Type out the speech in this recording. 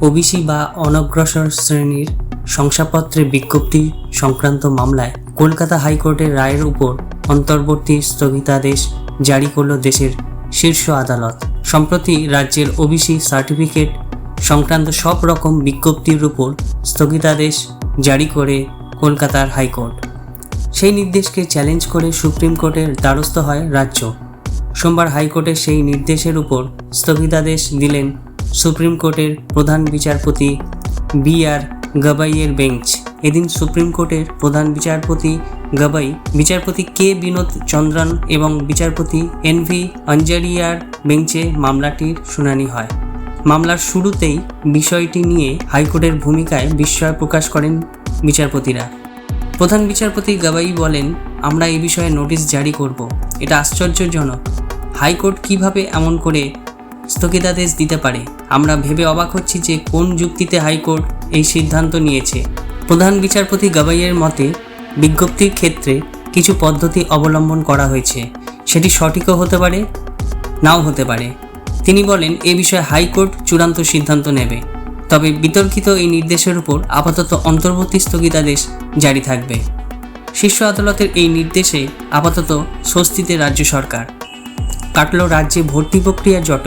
OBC বা অনগ্রসর শ্রেণির শংসাপত্রে বিজ্ঞপ্তি সংক্রান্ত মামলায় কলকাতা হাইকোর্টের রায়ের উপর অন্তর্বর্তী স্থগিতাদেশ জারি করল দেশের শীর্ষ আদালত। সম্প্রতি রাজ্যের ওবিসি সার্টিফিকেট সংক্রান্ত সব রকম বিজ্ঞপ্তির উপর স্থগিতাদেশ জারি করে কলকাতার হাইকোর্ট। সেই নির্দেশকে চ্যালেঞ্জ করে সুপ্রিম কোর্টের দ্বারস্থ হয় রাজ্য। সোমবার হাইকোর্টের সেই নির্দেশের উপর স্থগিতাদেশ দিলেন সুপ্রিম কোর্টের প্রধান বিচারপতি বি আর গাবাইয়ের বেঞ্চ। এদিন সুপ্রিম কোর্টের প্রধান বিচারপতি গাবাই, বিচারপতি কে বিনোদ চন্দ্রন এবং বিচারপতি এন ভি অঞ্জারিয়ার বেঞ্চে মামলাটির শুনানি হয়। মামলার শুরুতেই বিষয়টি নিয়ে হাইকোর্টের ভূমিকায় বিস্ময় প্রকাশ করেন বিচারপতিরা। প্রধান বিচারপতি গাবাই বলেন, আমরা এ বিষয়ে নোটিশ জারি করব। এটা আশ্চর্যজনক। হাইকোর্ট কীভাবে এমন করে স্থগিতাদেশ দিতে পারে। আমরা ভেবে অবাক হচ্ছি যে কোন যুক্তিতে হাইকোর্ট এই সিদ্ধান্ত নিয়েছে। প্রধান বিচারপতি গাবাইয়ের মতে, বিজ্ঞপ্তির ক্ষেত্রে কিছু পদ্ধতি অবলম্বন করা হয়েছে। সেটি সঠিকও হতে পারে, নাও হতে পারে। তিনি বলেন, এ বিষয়ে হাইকোর্ট চূড়ান্ত সিদ্ধান্ত নেবে। তবে বিতর্কিত এই নির্দেশের উপর আপাতত অন্তর্বর্তী স্থগিতাদেশ জারি থাকবে। শীর্ষ আদালতের এই নির্দেশে আপাতত স্বস্তিতে রাজ্য সরকার। কাটল রাজ্যে ভর্তি প্রক্রিয়ার জট